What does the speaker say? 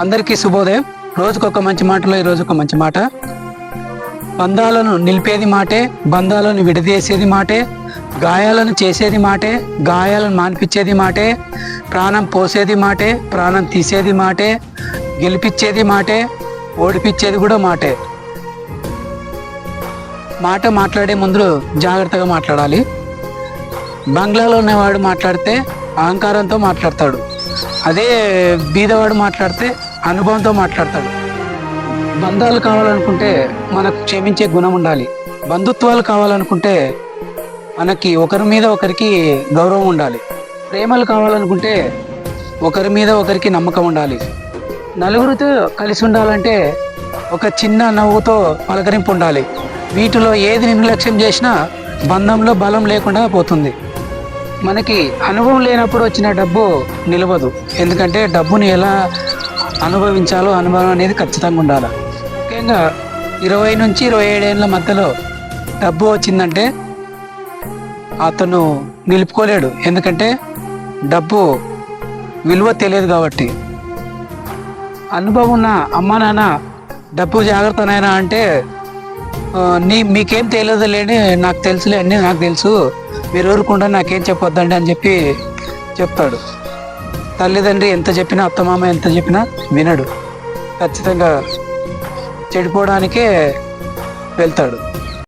అందరికీ శుభోదయం. రోజుకొక మంచి మాటలో ఈ రోజు ఒక మంచి మాట. బంధాలను నిలిపేది మాటే బంధాలను విడదీసేది మాటే గాయాలను చేసేది మాటే గాయాలను మాన్పించేది మాటే ప్రాణం పోసేది మాటే ప్రాణం తీసేది మాటే గెలిపించేది మాటే ఓడిపించేది కూడా మాటే. మాట మాట్లాడే ముందు జాగ్రత్తగా మాట్లాడాలి. బంగ్లాలో ఉన్నవాడు మాట్లాడితే అహంకారంతో మాట్లాడతాడు. అదే బీదవాడు మాట్లాడితే అనుభవంతో మాట్లాడతాడు. బంధాలు కావాలనుకుంటే మనకు క్షమించే గుణం ఉండాలి. బంధుత్వాలు కావాలనుకుంటే మనకి ఒకరి మీద ఒకరికి గౌరవం ఉండాలి. ప్రేమలు కావాలనుకుంటే ఒకరి మీద ఒకరికి నమ్మకం ఉండాలి. నలుగురితో కలిసి ఉండాలంటే ఒక చిన్న నవ్వుతో పలకరింపు ఉండాలి. వీటిలో ఏది నిర్లక్ష్యం చేసినా బంధంలో బలం లేకుండా పోతుంది. మనకి అనుభవం లేనప్పుడు వచ్చిన డబ్బు నిలవదు. ఎందుకంటే డబ్బుని ఎలా అనుభవించాలో అనుభవం అనేది ఖచ్చితంగా ఉండాలి. ముఖ్యంగా ఇరవై నుంచి ఇరవై ఏడేళ్ళ మధ్యలో డబ్బు వచ్చిందంటే అతను నిలుపుకోలేడు. ఎందుకంటే డబ్బు విలువ తెలియదు కాబట్టి. అనుభవం ఉన్న అమ్మ నాన్న డబ్బు జాగ్రత్తనైనా అంటే నీ మీకేం తెలియదు లేని నాకు తెలుసులే అన్నీ నాకు తెలుసు. మీరు ఊరుకుండా నాకేం చెప్పొద్దండి అని చెప్పి చెప్తాడు. తల్లిదండ్రి ఎంత చెప్పినా అత్తమామ ఎంత చెప్పినా వినడు. ఖచ్చితంగా చెడిపోవడానికే వెళ్తాడు.